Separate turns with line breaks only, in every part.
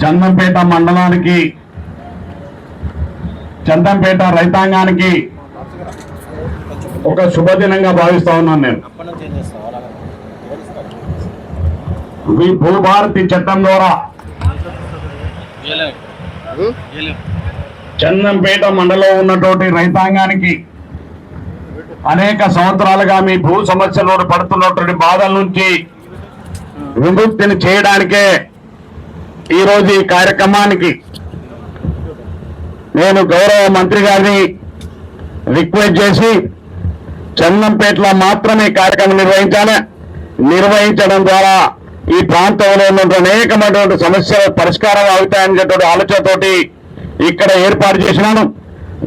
చందంపేట మండలానికి చందంపేట రైతాంగానికి ఒక శుభదినంగా భావిస్తా ఉన్నాను నేను. ఈ భూభారతి చట్టం ద్వారా చందంపేట మండలం ఉన్నటువంటి రైతాంగానికి అనేక సంవత్సరాలుగా మీ భూ సమస్యలు పడుతున్నటువంటి బాధల నుంచి విముక్తిని చేయడానికే ఈరోజు ఈ కార్యక్రమానికి నేను గౌరవ మంత్రి గారిని రిక్వెస్ట్ చేసి చందంపేటలో మాత్రమే కార్యక్రమం నిర్వహించాలి. నిర్వహించడం ద్వారా ఈ ప్రాంతంలో ఉన్నటువంటి అనేకమైనటువంటి సమస్యల పరిష్కారం అవుతాయనేటువంటి ఆలోచనతోటి ఇక్కడ ఏర్పాటు చేసినాను.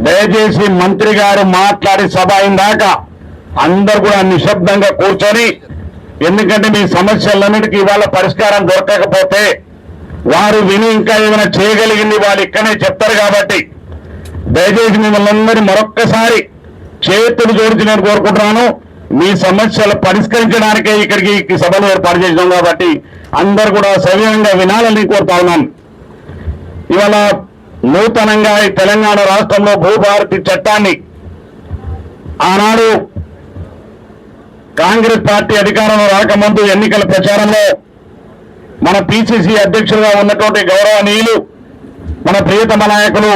దయచేసి మంత్రి గారు మాట్లాడి సభ అయిందాక అందరు కూడా నిశ్శబ్దంగా కూర్చొని ఎందుకంటే మీ సమస్యలన్నిటికీ ఇవాళ పరిష్కారం దొరకకపోతే వారు విని ఇంకా ఏమైనా చేయగలిగింది వాళ్ళు ఇక్కడనే చెప్తారు కాబట్టి దయచేసి మిమ్మల్ని అందరినీ మరొక్కసారి చేతులు జోడించి నేను కోరుకుంటున్నాను. మీ సమస్యలు పరిష్కరించడానికే ఇక్కడికి సభలు ఏర్పాటు చేసినాం కాబట్టి అందరు కూడా సవ్యంగా వినాలని కోరుతా ఉన్నాను ఇవాళ నూతనంగా ఈ తెలంగాణ రాష్ట్రంలో భూభారతి చట్టాన్ని ఆనాడు కాంగ్రెస్ పార్టీ అధికారంలో రాకముందు ఎన్నికల ప్రచారంలో మన పిసిసి అధ్యక్షులుగా ఉన్నటువంటి గౌరవనీయులు మన ప్రియతమ నాయకులు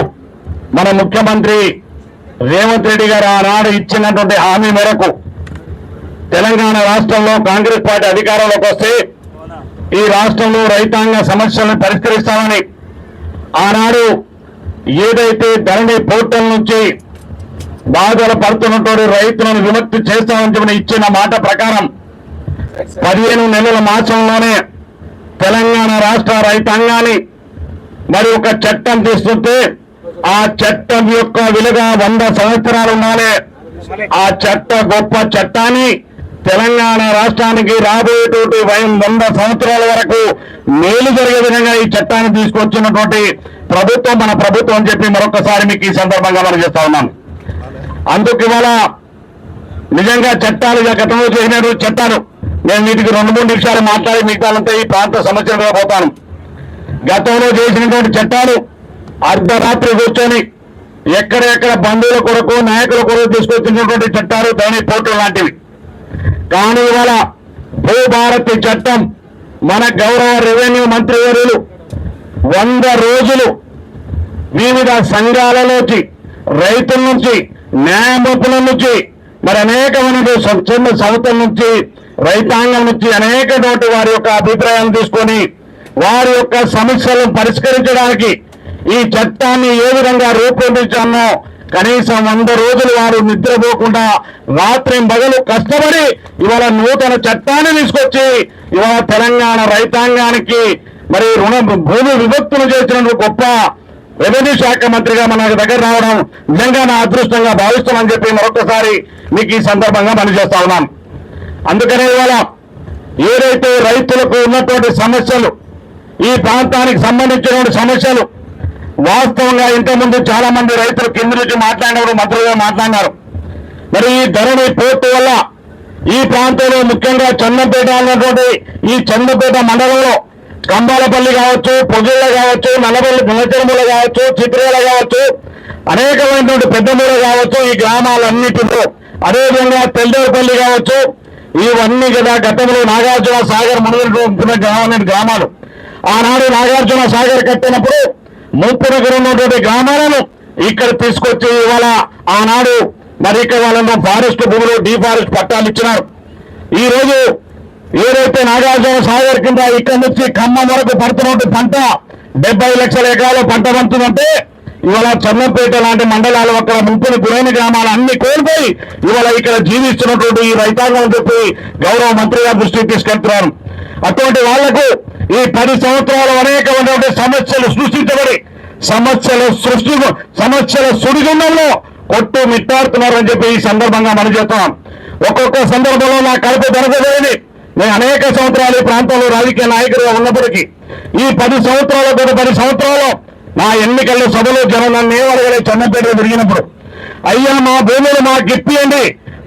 మన ముఖ్యమంత్రి రేవంత్ రెడ్డి గారు ఆనాడు ఇచ్చినటువంటి హామీ మేరకు తెలంగాణ రాష్ట్రంలో కాంగ్రెస్ పార్టీ అధికారంలోకి వస్తే ఈ రాష్ట్రంలో రైతాంగ సమస్యలను పరిష్కరిస్తామని ఆనాడు ఏదైతే ధరణి పోర్టల్ నుంచి బాధలు పడుతున్నటువంటి రైతులను విముక్తి చేస్తామని చెప్పిన ఇచ్చిన మాట ప్రకారం పదిహేను నెలల మాసంలోనే తెలంగాణ రాష్ట్ర రైతాంగాన్ని మరి ఒక చట్టం తీసుకుంటే ఆ చట్టం యొక్క విలువ వంద సంవత్సరాలు ఉండాలి. ఆ చట్ట గొప్ప చట్టాన్ని తెలంగాణ రాష్ట్రానికి రాబోయేటువంటి వయం వంద సంవత్సరాల వరకు మేలు జరిగే విధంగా ఈ చట్టాన్ని తీసుకొచ్చినటువంటి ప్రభుత్వం మన ప్రభుత్వం అని చెప్పి మరొకసారి మీకు ఈ సందర్భంగా మనం చేస్తా ఉన్నాను అందుకు ఇవాళ నిజంగా చట్టాలు గతంలో చేసినటువంటి చట్టాలు నేను వీటికి రెండు మూడు నిమిషాలు మాట్లాడి మిగతాలంతా ఈ ప్రాంత సమస్యలుగా పోతాను గతంలో చేసినటువంటి చట్టాలు అర్ధరాత్రి కూర్చొని ఎక్కడెక్కడ బంధువుల కొరకు నాయకుల కొరకు తీసుకొచ్చినటువంటి చట్టాలు దాని పోర్టల్ లాంటివి. కానీ ఇవాళ భూభారతి చట్టం మన గౌరవ రెవెన్యూ మంత్రి వర్యులు వంద రోజులు వివిధ సంఘాలలోకి రైతుల నుంచి న్యాయమూర్తుల నుంచి మరి అనేకమైన స్వచ్ఛంద సంస్థల నుంచి రైతాంగం నుంచి అనేక నోటి వారి యొక్క అభిప్రాయాలు తీసుకొని వారి యొక్క సమస్యలను పరిష్కరించడానికి ఈ చట్టాన్ని ఏ విధంగా రూపొందించామో కనీసం వంద రోజులు వారు నిద్రపోకుండా రాత్రి బదులు కష్టపడి ఇవాళ నూతన చట్టాన్ని తీసుకొచ్చి ఇవాళ తెలంగాణ రైతాంగానికి మరి రుణ భూమి విభక్తులు చేసినందుకు గొప్ప రెవెన్యూ శాఖ మంత్రిగా మన దగ్గర రావడం నిజంగా నా అదృష్టంగా భావిస్తామని చెప్పి మరొకసారి మీకు ఈ సందర్భంగా పనిచేస్తా ఉన్నాం. అందుకనే ఇవాళ ఏదైతే రైతులకు ఉన్నటువంటి సమస్యలు ఈ ప్రాంతానికి సంబంధించినటువంటి సమస్యలు వాస్తవంగా ఇంతకుముందు చాలా మంది రైతులు కింద నుంచి మాట్లాడినప్పుడు మంత్రులుగా మాట్లాడినారు. మరి ఈ ధరణి పోర్టు వల్ల ఈ ప్రాంతంలో ముఖ్యంగా చందంపేట అన్నటువంటి ఈ చందంపేట మండలంలో కంబాలపల్లి కావచ్చు పొగిళ్ళ కావచ్చు నల్లపల్లి నల్లచెరుమూల కావచ్చు చిత్రేల కావచ్చు అనేకమైనటువంటి పెద్దమూల కావచ్చు ఈ గ్రామాలన్నిటిలో అదేవిధంగా తెల్లేపల్లి కావచ్చు ఇవన్నీ కదా గతంలో నాగార్జున సాగర్ మునిగిన గ్రామాల గ్రామాలు. ఆనాడు నాగార్జున సాగర్ కట్టినప్పుడు ముప్పు దగ్గర ఉన్నటువంటి గ్రామాలను ఇక్కడ తీసుకొచ్చి ఇవాళ ఆనాడు మరి ఇక్కడ వాళ్ళను ఫారెస్ట్ భూములు డీఫారెస్ట్ పట్టాలు ఇచ్చినారు. ఈ రోజు ఏదైతే నాగార్జున సాగర్ కింద ఇక్కడ నుంచి ఖమ్మం వరకు పడుతున్నటువంటి పంట డెబ్బై లక్షల ఎకరాల పంట పండుతుందంటే ఇవాళ చందంపేట లాంటి మండలాలు అక్కడ ముంపుని గురైన గ్రామాలు అన్ని కోల్పోయి ఇవాళ ఇక్కడ జీవిస్తున్నటువంటి ఈ రైతాంగం చెప్పి గౌరవ మంత్రి గారి దృష్టికి తీసుకెళ్తున్నారు అటువంటి వాళ్ళకు ఈ పది సంవత్సరాలు అనేకమైనటువంటి సమస్యలు సృష్టించబడి సమస్యల సృష్టి సమస్యల సుడిగుండంలో కొట్టు మిట్టాడుతున్నారు చెప్పి ఈ సందర్భంగా మనం చేస్తున్నాం ఒక్కొక్క సందర్భంలో నా కడుపు దొరకబోయింది నేను అనేక సంవత్సరాలు ఈ ప్రాంతంలో రాజకీయ నాయకుడిగా ఉన్నప్పటికీ ఈ పది సంవత్సరాల గత పది సంవత్సరాలు నా ఎన్నికల్లో సభలో జనం నన్ను ఏమడగలే చన్నపేట తిరిగినప్పుడు. అయ్యా మా భూములు మాకు ఇప్పియండి.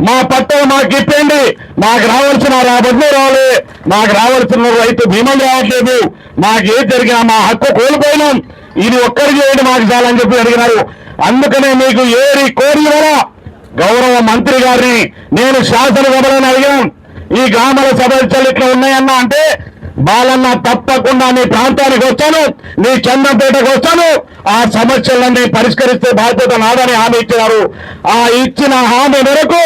మా పట్టం మాకు ఇప్పండి మాకు రావాల్సిన రాబడులు రావాలి. మాకు రావాల్సిన రైతు బీమాలు రావట్లేదు. మాకు ఏం జరిగినా మా హక్కు కోల్పోయినాం. ఇది ఒక్కరికి చేయండి మాకు చాలని చెప్పి అడిగినారు. అందుకనే మీకు ఏరి కోరి గౌరవ మంత్రి గారిని నేను శాసనసభలను అడిగాను. ఈ గ్రామాల సభలు ఇట్లా ఉన్నాయన్నా అంటే బాలన్న తప్పకుండా నీ ప్రాంతానికి వచ్చాను నీ చందంపేటకు వచ్చాను ఆ సమస్యలన్నీ పరిష్కరిస్తే బాధ్యత నాదని హామీ ఇచ్చినారు. ఆ ఇచ్చిన హామీ మేరకు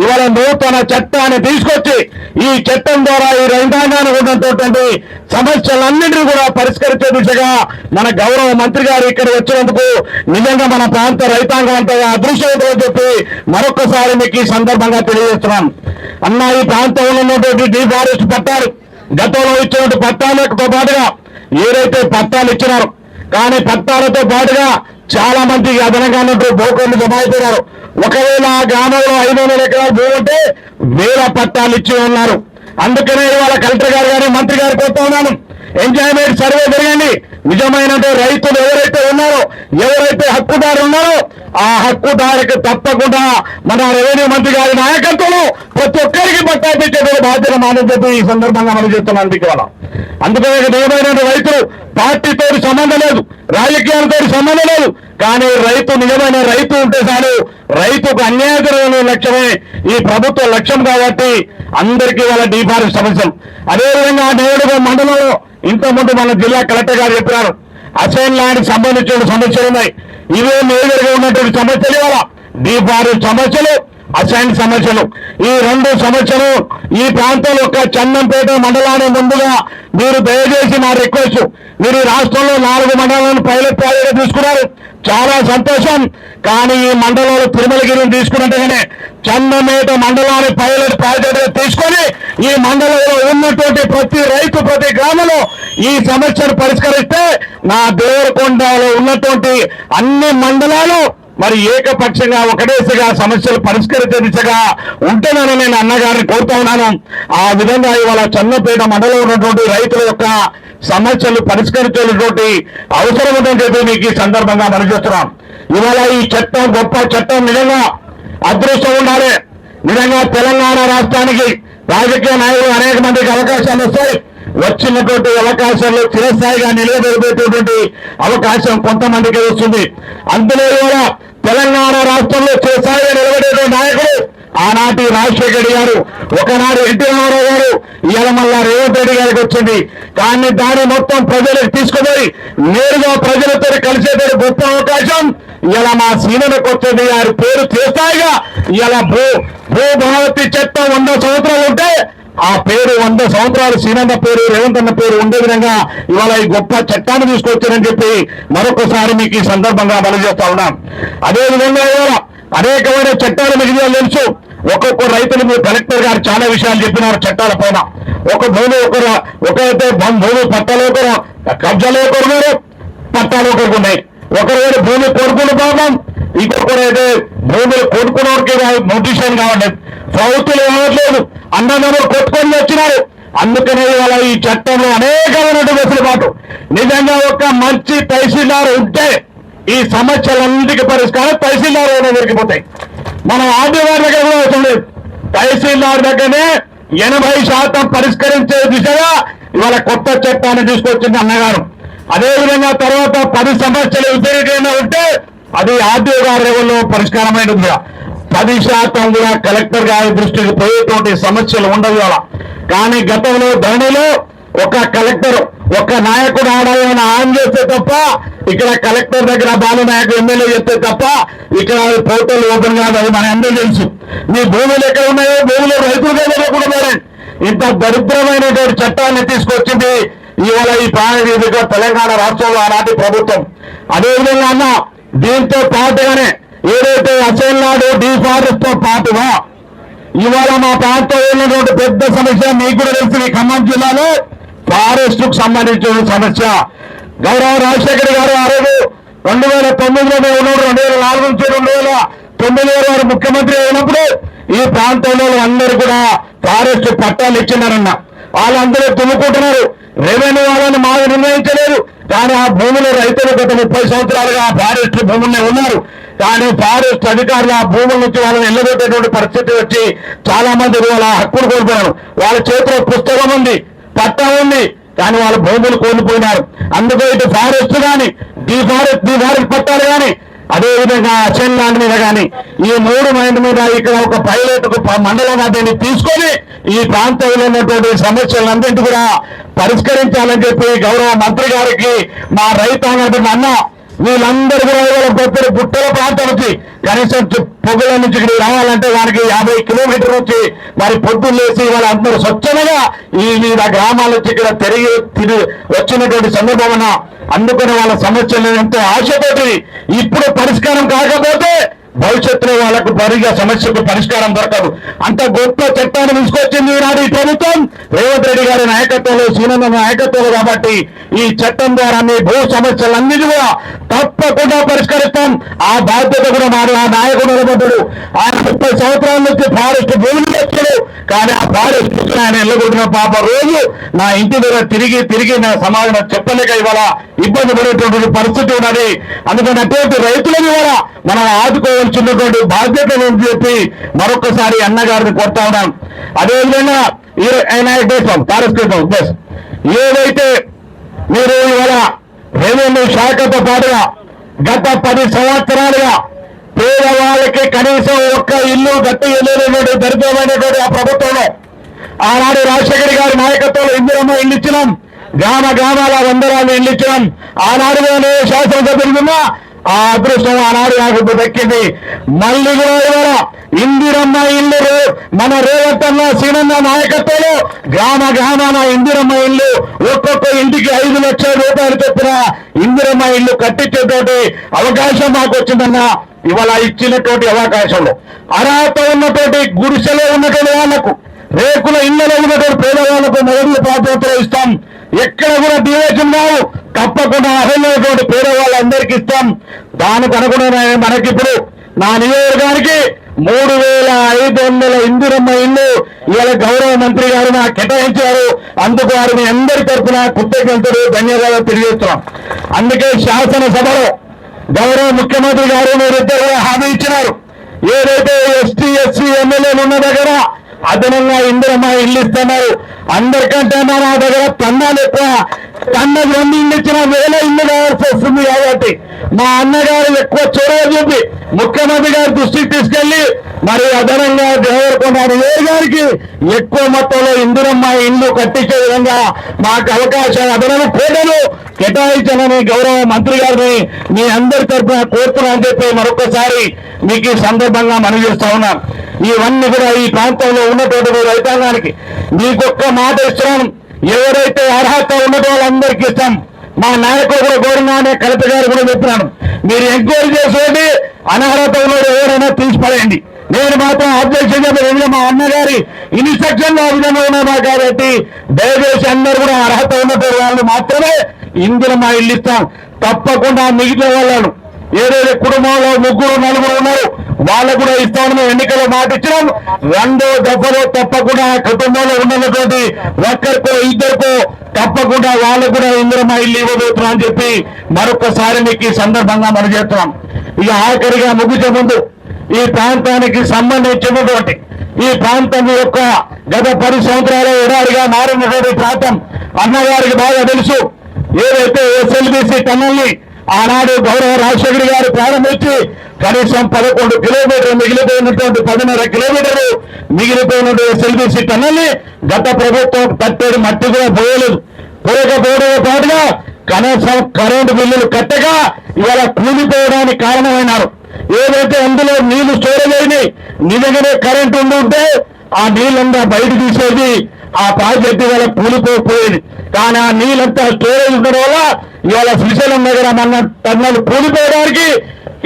ఇవాళ నూతన చట్టాన్ని తీసుకొచ్చి ఈ చట్టం ద్వారా ఈ రైతాంగానికి ఉన్నటువంటి సమస్యలన్నింటినీ కూడా పరిష్కరించే దిశగా మన గౌరవ మంత్రి గారు ఇక్కడ వచ్చినందుకు నిజంగా మన ప్రాంత రైతాంగం అంతా అదృష్టం చెప్పి మరొకసారి మీకు ఈ సందర్భంగా తెలియజేస్తున్నాం. అన్న ఈ ప్రాంతంలో ఉన్నటువంటి డిఫారెస్ట్ పట్టారు గతంలో ఇచ్చినటువంటి పట్టాలతో పాటుగా ఏదైతే పట్టాలు ఇచ్చినారు కానీ పట్టాలతో పాటుగా చాలా మందికి అదనంగా ఉన్నటువంటి బోకర్లు జమ ఒకవేళ ఆ గ్రామంలో ఐదు వందల ఎకరాలు భూమి ఉంటే వేల పట్టాలు ఇచ్చి ఉన్నారు. అందుకనే ఇవాళ కలెక్టర్ గారు కానీ మంత్రి గారు కొత్త ఉన్నాను. ఎంజాయ్మెంట్ సర్వే జరగండి నిజమైన రైతులు ఎవరైతే ఉన్నారో ఎవరైతే హక్కుదారు ఉన్నారో ఆ హక్కుదారికి తప్పకుండా మన రెవెన్యూ మంత్రి గారి నాయకత్వంలో ప్రతి ఒక్కరికి పట్టా బాధ్యత మానని చెప్పి ఈ సందర్భంగా మనం చెప్తున్నాం అందుకే ఇవాళ అందుకనే నిజమైన రైతులు పార్టీతో సంబంధం లేదు రాజకీయాలతో సంబంధం లేదు కానీ రైతు నిజమైన రైతు ఉంటే చాలు రైతుకు అన్యాయం జరగని లక్ష్యమే ఈ ప్రభుత్వ లక్ష్యం కాబట్టి అందరికీ వాళ్ళ డీఫారెస్ట్ సమస్యలు అదేవిధంగా నేరుగా మండలంలో ఇంతకుముందు మన జిల్లా కలెక్టర్ గారు చెప్పినారు అసైన్ ల్యాండ్ సంబంధించిన సమస్యలు ఉన్నాయి. ఇవే మేజర్గా ఉన్నటువంటి సమస్యలు ఇవాళ దీపారు సమస్యలు అసైన్ సమస్యలు. ఈ రెండు సమస్యలు ఈ ప్రాంతంలో ఒక చందంపేట మండలాన్ని ముందుగా మీరు దయచేసి నా రిక్వెస్ట్ మీరు రాష్ట్రంలో నాలుగు మండలాలను పైలట్ ప్రాజెక్ట్ తీసుకున్నారు. చాలా సంతోషం. కానీ ఈ మండలంలో తిరుమలగిరిని తీసుకున్నట్టుగానే చందమేట మండలాన్ని పైలట్ ప్రాజెక్టుగా తీసుకొని ఈ మండలంలో ఉన్నటువంటి ప్రతి రైతు ప్రతి గ్రామంలో ఈ సమస్యను పరిష్కరిస్తే నా దేవరకొండలో ఉన్నటువంటి అన్ని మండలాలు మరి ఏకపక్షంగా ఒకటేసిగా సమస్యలు పరిష్కరించే దిశగా ఉంటుందని నేను అన్నగారిని కోరుతా ఉన్నాను. ఆ విధంగా ఇవాళ చన్నపేట మండలం ఉన్నటువంటి రైతుల యొక్క సమస్యలు పరిష్కరించేటువంటి అవసరం ఉందని చెప్పి మీకు ఈ సందర్భంగా మనం చేస్తున్నాం ఇవాళ ఈ చట్టం గొప్ప చట్టం నిజంగా అదృష్టం ఉండాలి. నిజంగా తెలంగాణ రాష్ట్రానికి రాజకీయ నాయకులు అనేక మందికి అవకాశాలు వస్తాయి. వచ్చినటువంటి అవకాశాలు చిరస్థాయిగా నిలబెట్టేటువంటి అవకాశం కొంతమందికి వస్తుంది. అందులో కూడా తెలంగాణ రాష్ట్రంలో చిరస్థాయిగా నిలబడేటువంటి నాయకుడు ఆనాటి రాజశేఖర్ గారు ఒకనాడు ఎన్టీ రామారావు గారు ఇవాళ మళ్ళా రేవంత్ రెడ్డి గారికి వచ్చింది. కానీ దాన్ని మొత్తం ప్రజలకు తీసుకుపోయి నేరుగా ప్రజలతో కలిసేటువంటి గొప్ప అవకాశం ఇలా మా సీనియర్కి వచ్చింది వారి పేరు చేస్తాయిగా. ఇలా భూ భూభావతి చట్టం వంద సంవత్సరాలు ఉంటే ఆ పేరు వంద సంవత్సరాలు సీనన్న పేరు రేవంత్ అన్న పేరు ఉండే విధంగా ఇవాళ ఈ గొప్ప చట్టాన్ని తీసుకొచ్చారని చెప్పి మరొకసారి మీకు ఈ సందర్భంగా మనం చేస్తా ఉన్నాం. అదే విధంగా ఇవాళ అనేకమైన చట్టాలు మీకు తెలుసు. ఒక్కొక్క రైతులు మీరు కలెక్టర్ గారు చాలా విషయాలు చెప్పినారు చట్టాల పైన. ఒక భూమి ఒకరు ఒకరైతే భూమి పట్టాలు ఒకరు కబ్జాలు ఒకరు పట్టాలు ఒకరికి ఉన్నాయి. ఒకరు భూమి కోరుకున్న పాపం ఇంకొకరైతే అయితే భూములు కొనుక్కున్న వారికి నోటీషన్ కావండి ప్రభుత్వం ఇవ్వట్లేదు అన్నదమ్ములు కొట్టుకొని వచ్చినారు. అందుకనే ఇవాళ ఈ చట్టంలో అనేకమైనటువంటి వెసులుబాటు నిజంగా ఒక మంచి తహసీల్దార్ ఉంటే ఈ సమస్యలన్నింటికీ పరిష్కారం తహసీల్దార్ అయినా దొరికిపోతాయి. మనం ఆర్డీ దగ్గర కూడా అవసరం లేదు. తహసీల్దార్ దగ్గరనే ఎనభై శాతం పరిష్కరించే దిశగా ఇవాళ కొత్త చట్టాన్ని తీసుకొచ్చింది అన్నగారు. అదేవిధంగా తర్వాత పది సమస్యలు వ్యతిరేకంగా ఉంటే అది ఆర్డీఓ గారి పరిష్కారమైన కూడా. పది శాతం కూడా కలెక్టర్ గారి దృష్టికి పోయేటువంటి సమస్యలు ఉండవు ఇవాళ. కానీ గతంలో ధరణిలో ఒక కలెక్టర్ ఒక నాయకుడు ఆడాలని ఆన్ చేస్తే తప్ప ఇక్కడ కలెక్టర్ దగ్గర బాలు నాయకుడు ఎమ్మెల్యే చెప్తే తప్ప ఇక్కడ పోర్టల్ ఓపెన్ కాదు అది మన అందరూ తెలుసు. మీ భూములు ఎక్కడ ఉన్నాయో భూములు రైతులు కూడా ఇంత దరిద్రమైనటువంటి చట్టాన్ని తీసుకొచ్చింది ఇవాళ ఈ ప్రాణవేదిక తెలంగాణ రాష్ట్రంలో ఆనాటి ప్రభుత్వం. అదేవిధంగా అన్న దీంతో పాటుగానే ఏదైతే అసైన్ నాడు డిఫారెస్ట్తో పాటుగా ఇవాళ మా ప్రాంతంలో ఉన్నటువంటి పెద్ద సమస్య మీకు కూడా తెలిసిన ఖమ్మం జిల్లాలో ఫారెస్ట్కు సంబంధించిన సమస్య. గౌరవ రాజశేఖర్ గారు ఆ రోజు రెండు వేల తొమ్మిదిలో మేము ఉన్నాడు రెండు వేల నాలుగు నుంచి రెండు వేల తొమ్మిది వేల వారు ముఖ్యమంత్రి అయినప్పుడు ఈ ప్రాంతంలో అందరూ కూడా ఫారెస్ట్ పట్టాలు ఇచ్చినారన్న వాళ్ళందరూ తుమ్ముకుంటున్నారు. రెవెన్యూ వాళ్ళని మాకు నిర్ణయించలేదు. కానీ ఆ భూములు రైతులు గత ముప్పై సంవత్సరాలుగా ఆ ఫారెస్ట్ భూముల్ని ఉన్నారు. కానీ ఫారెస్ట్ అధికారులు ఆ భూముల నుంచి వాళ్ళని వెళ్ళగొట్టేటువంటి పరిస్థితి వచ్చి చాలా మంది వాళ్ళ హక్కులు కోల్పోయారు. వాళ్ళ చేతిలో పుస్తకం ఉంది పట్టా ఉంది కానీ వాళ్ళ భూములు కోల్పోయినారు. అందుకే ఇటు ఫారెస్ట్ కానీ డీ ఫారెస్ట్ డీ ఫారెస్ట్ పట్టాలు కానీ అదేవిధంగా విధంగా ల్యాండ్ మీద కానీ ఈ మూడు మైండ్ మీద ఇక్కడ ఒక పైలట్ మండలంగా దీన్ని తీసుకొని ఈ ప్రాంతంలో ఉన్నటువంటి సమస్యలన్నింటి కూడా పరిష్కరించాలని చెప్పి గౌరవ మంత్రి గారికి మా రైతాంగం అన్న వీళ్ళందరూ కూడా ఇవాళ కొత్తరు పుట్టల ప్రాంతం నుంచి కనీసం పొగల పొగుల నుంచి ఇక్కడ రావాలంటే వారికి యాభై కిలోమీటర్ వచ్చి మరి పొద్దున్న లేసి వాళ్ళందరూ స్వచ్ఛంగా ఈ వివిధ గ్రామాల నుంచి ఇక్కడ తిరిగి తిరిగి వచ్చినటువంటి సందర్భం అందుకని వాళ్ళ సమస్యలు ఎంతో ఆశతోటి ఇప్పుడు పరిష్కారం కాకపోతే భవిష్యత్తులో వాళ్ళకు పరిగా సమస్యకు పరిష్కారం దొరకదు. అంత గొప్ప చట్టాన్ని తీసుకొచ్చింది ఈనాడు ఈ ప్రభుత్వం. రేవంత్ రెడ్డి గారి నాయకత్వంలో సీనన్న నాయకత్వంలో కాబట్టి ఈ చట్టం ద్వారా మీ భూ సమస్యలన్నిటి కూడా తప్పకుండా పరిష్కరిస్తాం. ఆ బాధ్యత కూడా మాది ఆ నాయకుడు నిలబడ్డాడు. ఆ ముప్పై సంవత్సరాల నుంచి ఫారెస్ట్ భూములు వచ్చాడు కానీ ఆ ఫారెస్ట్ నుంచి ఆయన ఎల్లగొట్టిన పాప రోజు నా ఇంటి దగ్గర తిరిగి తిరిగి నా సమాధానం చెప్పలేక ఇవాళ ఇబ్బంది పడేటువంటి పరిస్థితి ఉన్నది. అందుకని అటువంటి రైతులను కూడా మనం ఆదుకోవాలి. బాధ్యత అని చెప్పి మరొకసారి అన్నగారిని కోరుతా ఉన్నాం. అదేవిధంగా ఈ ఆయన ఫారెస్ట్ బస్ ఏదైతే మీరు ఇవాళ రెవెన్యూ శాఖతో పాటుగా గత పది సంవత్సరాలుగా పేదవాళ్ళకి కనీసం ఒక్క ఇల్లు గట్టి ఇల్లు దరిద్రమైనటువంటి ఆ ప్రభుత్వంలో ఆనాడు రాజశేఖర్ గారి నాయకత్వంలో ఇందిరమ్మ ఇల్లు ఇచ్చినాం. గ్రామ గ్రామాల వందరాలు ఇల్లు ఇచ్చినాం. ఆనాడులోనే శాసనసభ్యులున్నా ఆ అదృష్టం ఆనాడు నాకు ఇప్పుడు దక్కింది. మళ్ళీ కూడా ఇందిరమ్మ ఇల్లు మన రేవత్తన్న సీనన్న నాయకత్వంలో గ్రామ గ్రామాన ఇందిరమ్మ ఇల్లు. ఒక్కొక్క ఇంటికి ఐదు లక్షల రూపాయలు చెప్పిన ఇందిరమ్మ ఇల్లు కట్టించేటువంటి అవకాశం మాకు వచ్చిందన్న ఇవాళ ఇచ్చినటువంటి అవకాశంలో. అర్హత ఉన్నటువంటి గుడిసెలో ఉన్నటువంటి వాళ్ళకు రేకుల ఇళ్ళలో ఉన్నటువంటి పేదవాళ్ళకు మొదటి ప్రాధాన్యత ఇస్తాం. ఎక్కడ కూడా డివేషన్ కావు తప్పకుండా అర్హులైనటువంటి పేదవాళ్ళందరికీ ఇస్తాం. దానికి అనుగుణమైన మనకిప్పుడు నా నియోజకవర్గానికి మూడు వేల ఐదు వందల ఇందిరమ్మ ఇల్లు ఇవాళ గౌరవ మంత్రి గారు నాకు కేటాయించారు. అందుకు వారు మీ అందరి తరఫున కృతజ్ఞతలు ధన్యవాదాలు తెలియజేస్తున్నాం. అందుకే శాసనసభలో గౌరవ ముఖ్యమంత్రి గారు మీరిద్దరు హామీ ఇచ్చినారు. ఏదైతే ఎస్టీ ఎస్సీ ఎమ్మెల్యేలు ఉన్న దగ్గర అదనంగా ఇందిరమ్మ ఇల్లు ఇస్తున్నారు. అందరికంటే మా దగ్గర పన్నాలు ఎక్కువ. పన్నది రెండు ఇల్లు ఇచ్చిన వేల ఇల్లు కావాల్సి వస్తుంది కాబట్టి మా అన్నగారు ఎక్కువ చొరవ చూపి ముఖ్యమంత్రి గారి దృష్టికి తీసుకెళ్ళి మరి అదనంగా దేవరకొండ గారికి ఎక్కువ మొత్తంలో ఇందిరమ్మ ఇల్లు కట్టించే విధంగా మాకు అవకాశం అదనపు కోటలు కేటాయించాలని గౌరవ మంత్రి గారిని మీ అందరి తరఫున కోరుతున్నా అని చెప్పి మరొకసారి మీకు ఈ సందర్భంగా మనవి చేస్తా ఉన్నాం ఇవన్నీ కూడా ఈ ప్రాంతంలో ఉన్నటువంటి మీ రైతాంగానికి మీకొక్క మాట ఇస్తాం ఎవరైతే అర్హత ఉన్నటువంటి వాళ్ళందరికీ ఇస్తాం. మా నాయకుడు కూడా గౌరవాన్ని కలెక్టర్ గారు కూడా చెప్పినాను మీరు ఎంక్వైరీ చేసేది అనర్హత ఉన్నది ఎవరైనా తీసి నేను మాత్రం అబ్జెక్షన్ చెప్పలేదు మా అన్నగారి ఇన్స్ట్రక్షన్లో విధంగా కాబట్టి దయచేసి అందరూ కూడా అర్హత ఉన్నటువంటి వాళ్ళు మాత్రమే ఇందులో మా ఇల్లు ఇస్తాం. తప్పకుండా మిగిలిన వాళ్ళను ఏదైతే కుటుంబంలో ముగ్గురు నలుగురు ఉన్నారు వాళ్ళకు కూడా ఇస్తామని మేము ఎన్నికల్లో మాట ఇచ్చినాం. రెండో దఫలో తప్పకుండా కుటుంబంలో ఉన్నటువంటి ఒక్కరికో ఇద్దరికో తప్పకుండా వాళ్ళు కూడా ఇంద్రమా ఇల్లు ఇవ్వబోతున్నా అని చెప్పి మరొకసారి మీకు ఈ సందర్భంగా మనం చేస్తున్నాం ఇక ఆఖరిగా ముగిసే ముందు ఈ ప్రాంతానికి సంబంధించినటువంటి ఈ ప్రాంతం యొక్క గత పది సంవత్సరాల ఎడారిగా మారినటువంటి ప్రాంతం అన్నగారికి బాగా తెలుసు. ఏదైతే ఎస్ఎల్బిసి టన్నల్ని ఆనాడు గౌరవ రాజశేఖర్ గారు ప్రారంభించి కనీసం పదకొండు కిలోమీటర్లు మిగిలిపోయినటువంటి పదిన్నర కిలోమీటర్లు మిగిలిపోయినటువంటి ఎస్ఎల్బిసి టన్నల్ని గత ప్రభుత్వం కట్టేది మట్టి కూడా పోయలేదు. పోయకపోవడంతో పాటుగా కనీసం కరెంటు బిల్లులు కట్టగా ఇవాళ కూలిపోవడానికి కారణమైనారు. ఏదైతే అందులో నీళ్ళు స్టోరేజ్ అయినాయి నిజంగానే కరెంటు ఉండి ఉంటే ఆ నీళ్ళంతా బయట తీసేది ఆ ప్రాజెక్టు ఇవాళ కూలిపోకపోయేది కానీ ఆ నీళ్ళంతా స్టోరేజ్ ఉండడం వల్ల ఇవాళ శ్రీశైలం నగర మన టన్నులు కూలిపోవడానికి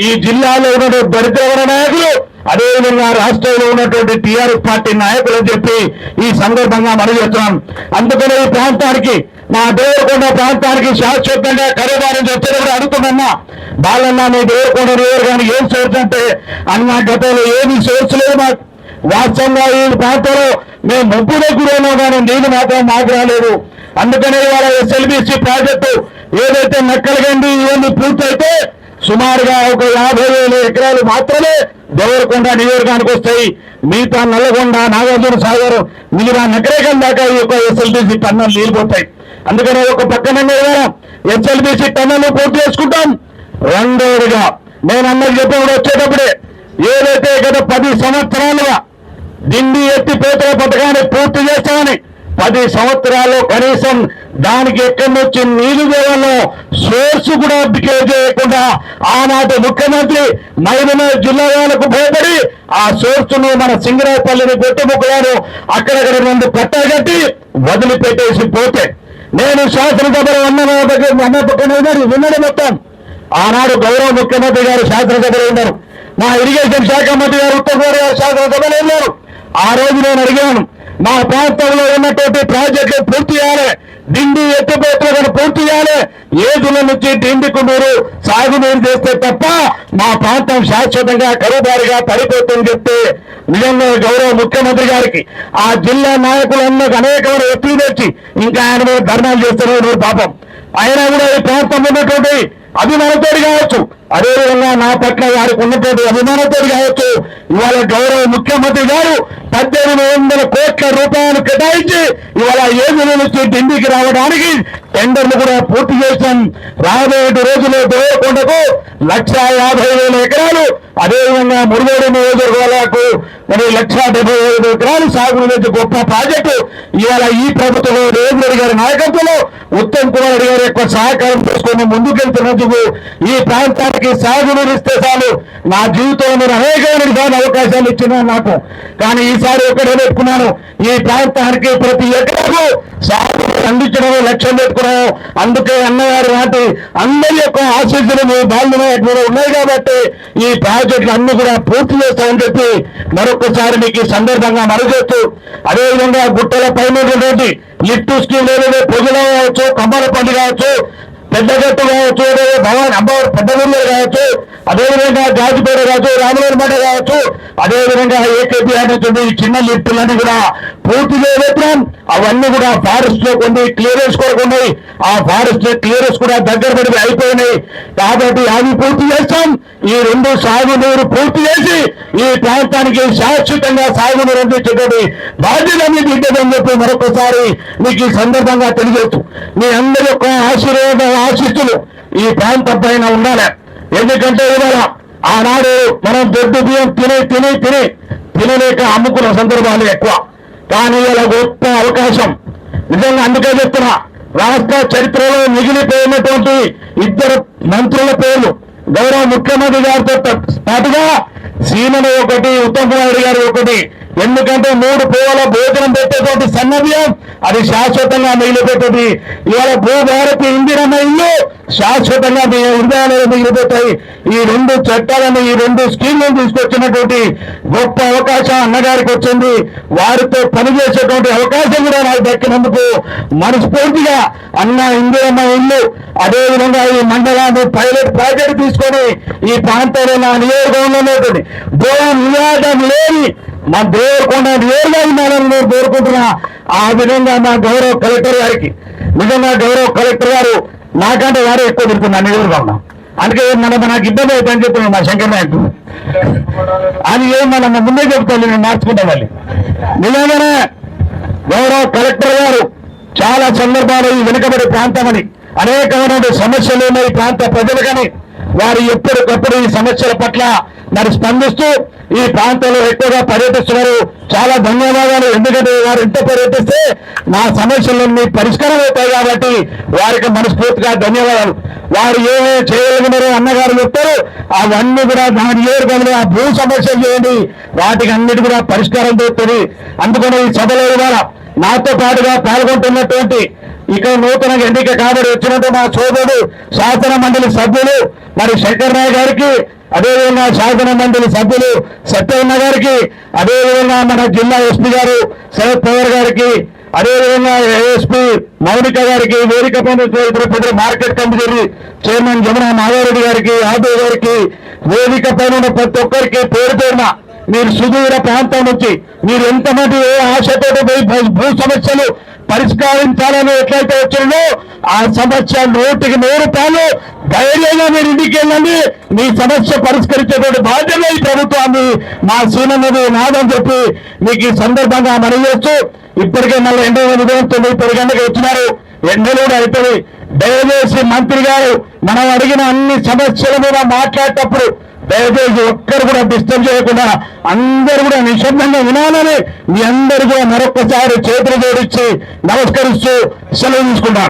ఈ జిల్లాలో ఉన్నటువంటి దరిద్రవర నాయకులు అదేవిధంగా రాష్ట్రంలో ఉన్నటువంటి టీఆర్ఎస్ పార్టీ నాయకులు అని చెప్పి ఈ సందర్భంగా మనం చేస్తున్నాం అందుకనే ఈ ప్రాంతానికి మా దేవరకొండ ప్రాంతానికి శాశ్వతంగా కరీదారి నుంచి వచ్చేటప్పుడు అడుగుతున్నా బాలన్న మీ దేవరకొండ కానీ ఏం సోర్స్ అంటే అన్న గతంలో ఏమీ సోర్స్ లేదు మా వాస్తవంగా ఈ ప్రాంతంలో మేము ముగ్గురే గురైనా కానీ నీళ్ళు మాత్రం మాకు రాలేదు. అందుకనే ఇవాళ ఎస్ఎల్బిసి ప్రాజెక్టు ఏదైతే నక్కలగండి ఇవన్నీ పూర్తయితే సుమారుగా ఒక యాభై వేల ఎకరాలు మాత్రమే దేవరకొండ నియోజకానికి వస్తాయి. మిగతా నల్లగొండ నాగార్జున సాగర్ మిగతా నగరేకం దాకా ఈ యొక్క ఎస్ఎల్బిసి టన్నులు నీళ్ళు పోతాయి అందుకనే ఒక పక్కన ఎస్ఎల్బిసి టన్నులు పూర్తి చేసుకుంటాం. రెండవదిగా నేను అన్నది చెప్పినప్పుడు వచ్చేటప్పుడే ఏదైతే గత పది సంవత్సరాలుగా దిండి ఎత్తి పేదల పథకాన్ని పూర్తి చేస్తామని పది సంవత్సరాలు కనీసం దానికి ఎక్కడి నుంచి నీళ్ళు దేవాలో సోర్స్ కూడా బికే చేయకుండా ఆనాటి ముఖ్యమంత్రి మైదన జిల్లా వాళ్ళకు భయపడి ఆ సోర్స్ను మన సింగరాపల్లిని కొట్టుముక్కులాను అక్కడక్కడ రెండు కట్టగట్టి వదిలిపెట్టేసి పోతే నేను శాసనసభలో అన్న దగ్గర అన్న పక్కన ఉన్నారు విన్నాడు మొత్తం. ఆనాడు గౌరవ ముఖ్యమంత్రి గారు శాసనసభలో ఉన్నారు. మా ఇరిగేషన్ శాఖ మంత్రి గారు ఉత్తమ్ కుమార్ గారు శాసనసభలో ఉన్నారు. ఆ రోజు నేను అడిగాను మా ప్రాంతంలో ఉన్నటువంటి ప్రాజెక్టులు పూర్తి చేయాలి డిండి ఎత్తిపోతులను పూర్తి చేయాలి. ఏదుల నుంచి డిండికు మీరు సాగునీరు చేస్తే తప్ప మా ప్రాంతం శాశ్వతంగా కరుబారిగా పడిపోతుందని చెప్తే నిజంగా గౌరవ ముఖ్యమంత్రి గారికి ఆ జిల్లా నాయకులందరికి అనేకమైన ఒత్తిడి తెచ్చి ఇంకా ఆయన మీద ధర్నాలు చేస్తున్నారు పాపం. అయినా కూడా ఈ ప్రాంతం ఉన్నటువంటి అభిమానంతో కావచ్చు అదేవిధంగా నా పట్ల వారికి ఉన్నటువంటి అభిమానంతో కావచ్చు ఇవాళ గౌరవ ముఖ్యమంత్రి గారు పద్దెనిమిది వందల కోట్ల రూపాయలు కేటాయించి ఇవాళ ఏడు నుంచి ఢిల్లీకి రావడానికి టెండర్లు కూడా పూర్తి చేసాం రాబోయే రోజుల్లో దేవకొండకు లక్ష యాభై వేల ఎకరాలు అదేవిధంగా మురుగోడు నియోజకవర్గాలకు మరి లక్ష డెబ్బై ఐదు ఎకరాలు సాగు గొప్ప ప్రాజెక్టు. ఇవాళ ఈ ప్రభుత్వంలో రేవంత్ గారి నాయకత్వంలో ఉత్తమ్ కుమార్ రెడ్డి గారి యొక్క సహకారం తీసుకొని ముందుకెళ్తున్నందుకు ఈ ప్రాంతానికి సాగునీరు ఇస్తే చాలు. నా జీవితంలో నేను అనేకమైన విధాన అవకాశాలు ఇచ్చిన నాకు. కానీ ఈసారి ఒకటే పెట్టుకున్నాను ఈ ప్రాంతానికి ప్రతి ఎకరాకు సాగు అందించడం లక్ష్యం పెట్టుకున్నాము. అందుకే అన్నగారు వాటి అందరి యొక్క ఆశీస్సులు మీ బాల్యమే ఉన్నాయి కాబట్టి ఈ ప్రాజెక్టులు అన్ని కూడా పూర్తి చేస్తామని చెప్పి మరొకసారి మీకు ఈ సందర్భంగా మరుగేస్తూ అదేవిధంగా గుట్టల పైన ఉన్నటువంటి లిఫ్ట్ స్కీమ్ ఏదైతే ప్రజలు కావచ్చు కమ్మల పండు కావచ్చు పెద్దగట్టు కావచ్చు లేదా భవన్ అమ్మవారు పెద్ద కావచ్చు అదేవిధంగా జాజిపేట కావచ్చు రామలూరుమట కావచ్చు అదేవిధంగా ఏకేపీ అనేటువంటి ఈ చిన్న లిఫ్టులన్నీ కూడా పూర్తి చేయబోతున్నాం అవన్నీ కూడా ఫారెస్ట్లో కొన్ని క్లియరెన్స్ కొరకు ఉన్నాయి. ఆ ఫారెస్ట్ క్లియరెన్స్ కూడా దగ్గర పడి అయిపోయినాయి. కాబట్టి అవి పూర్తి చేస్తాం. ఈ రెండు సాగునీరు పూర్తి చేసి ఈ ప్రాంతానికి శాశ్వతంగా సాగునీరు అందించేటువంటి బాధ్యత మీకు చెప్పి మరొకసారి మీకు ఈ సందర్భంగా తెలియజేస్తూ మీ అందరి యొక్క ఆశీర్వాద ఆశిస్తులు ఈ ప్రాంతం పైన ఉండాలి. ఎందుకంటే ఇవాళ ఆనాడు మనం దొడ్డు బియ్యం తిని తిని తిని తినలేక అమ్ముకున్న సందర్భాలు ఎక్కువ. కానీ ఇలా గొప్ప అవకాశం. నిజంగా అందుకే చెప్తున్నా రాష్ట్ర చరిత్రలో మిగిలిపోయినటువంటి ఇద్దరు మంత్రుల పేర్లు. గౌరవ ముఖ్యమంత్రి గారితో పాటుగా సీమను ఒకటి ఉత్తమ్ కుమార్ గారు ఒకటి ఎందుకంటే మూడు పూల భోజనం పెట్టేటువంటి సన్నవ్యం అది శాశ్వతంగా మిగిలిపోతుంది. ఇవాళ భూభారతి ఇందిరమ్మ ఇల్లు శాశ్వతంగా మీ హృదయాలలో మిగిలిపోతాయి. ఈ రెండు చట్టాలను ఈ రెండు స్కీమ్లను తీసుకొచ్చినటువంటి గొప్ప అవకాశం అన్నగారికి వచ్చింది. వారితో పనిచేసేటువంటి అవకాశం కూడా నాకు దక్కినందుకు మనస్ఫూర్తిగా అన్న ఇందిరమ్మ ఇల్లు అదేవిధంగా ఈ మండలాన్ని పైలట్ ప్రాజెక్ట్ తీసుకొని ఈ ప్రాంతంలో నా నియోజకవర్గంలో ఉంటుంది. దూరం నియాదం లేని మనం దేవుకుండా నేరుగా ఉండాలని నేను కోరుకుంటున్నా. ఆ విధంగా నా గౌరవ కలెక్టర్ గారికి నిజంగా గౌరవ కలెక్టర్ గారు నాకంటే వారే ఎక్కువ తిరుగుతున్నా నియోజకవర్గం అందుకే మనం నాకు ఇబ్బంది అవుతుందని చెప్తున్నాను మా శంకర్ నాయకు అది ఏం మనం ముందే చెప్తాను నేను మార్చుకుంటా మళ్ళీ. నిజంగానే గౌరవ కలెక్టర్ గారు చాలా సందర్భాలు ఈ వెనుకబడి ప్రాంతమని అనేకమైన సమస్యలు ఉన్నాయి ఈ ప్రాంత కానీ వారు ఎప్పటికప్పుడు ఈ సమస్యల పట్ల మరి స్పందిస్తూ ఈ ప్రాంతంలో ఎక్కువగా పర్యటిస్తున్నారు. చాలా ధన్యవాదాలు. ఎందుకంటే వారు ఇంత పర్యటిస్తే నా సమస్యలన్నీ పరిష్కారం అవుతాయి కాబట్టి వారికి మనస్ఫూర్తిగా ధన్యవాదాలు. వారు ఏమేమి చేయగలిగినారో అన్నగారు చెప్తారు. అవన్నీ కూడా నా నియోజకవర్గంలో ఆ భూ సమస్యలు చేయండి వాటికి అన్నిటి కూడా పరిష్కారం దొరుకుతుంది. అందుకని ఈ సభలో ఇవాళ నాతో పాటుగా పాల్గొంటున్నటువంటి ఇక్కడ నూతనంగా ఎన్నిక కాబట్టి వచ్చినట్టు మా సోదరుడు శాసన మండలి సభ్యులు మరి శంకర్ గారికి అదేవిధంగా శాసన మండలి సభ్యులు సత్యన్న గారికి అదేవిధంగా మన జిల్లా ఎస్పీ గారు శరత్ పవార్ గారికి అదేవిధంగా ఏఎస్పీ మౌనిక గారికి వేదిక పైన market committee chairman Jamuna Nagareddy గారికి యాదవ్ గారికి వేదిక పైన ఉన్న ప్రతి ఒక్కరికి పేరు పేరున మీరు సుదూర ప్రాంతం నుంచి మీరు ఎంతమంది ఏ ఆశతో పోయి భూ- భూ సమస్యలు పరిష్కరించాలని ఎట్లయితే వచ్చిందో ఆ సమస్య నూటికి నూరు రూపాయలు ధైర్యంగా మీరు ఇంటికి వెళ్ళండి. మీ సమస్య పరిష్కరించేటువంటి బాధ్యత ఈ ప్రభుత్వాన్ని మా సీనన్నది నాదని చెప్పి మీకు ఈ సందర్భంగా మనవి చేస్తూ ఇప్పటికే మళ్ళీ ఎండ ఉదయం తొమ్మిది పది గంటలకు వచ్చినారు. ఎండలు కూడా అయిపోయి దయచేసి మంత్రి గారు మనం అడిగిన అన్ని సమస్యల మీద మాట్లాడేటప్పుడు దయచేసి ఒక్కరు కూడా డిస్టర్బ్ చేయకుండా అందరూ కూడా నిశ్శబ్దంగా వినాలని మీ అందరూ కూడా మరొకసారి చేతులు జోడించి నమస్కరిస్తూ సెలవు తీసుకుంటారు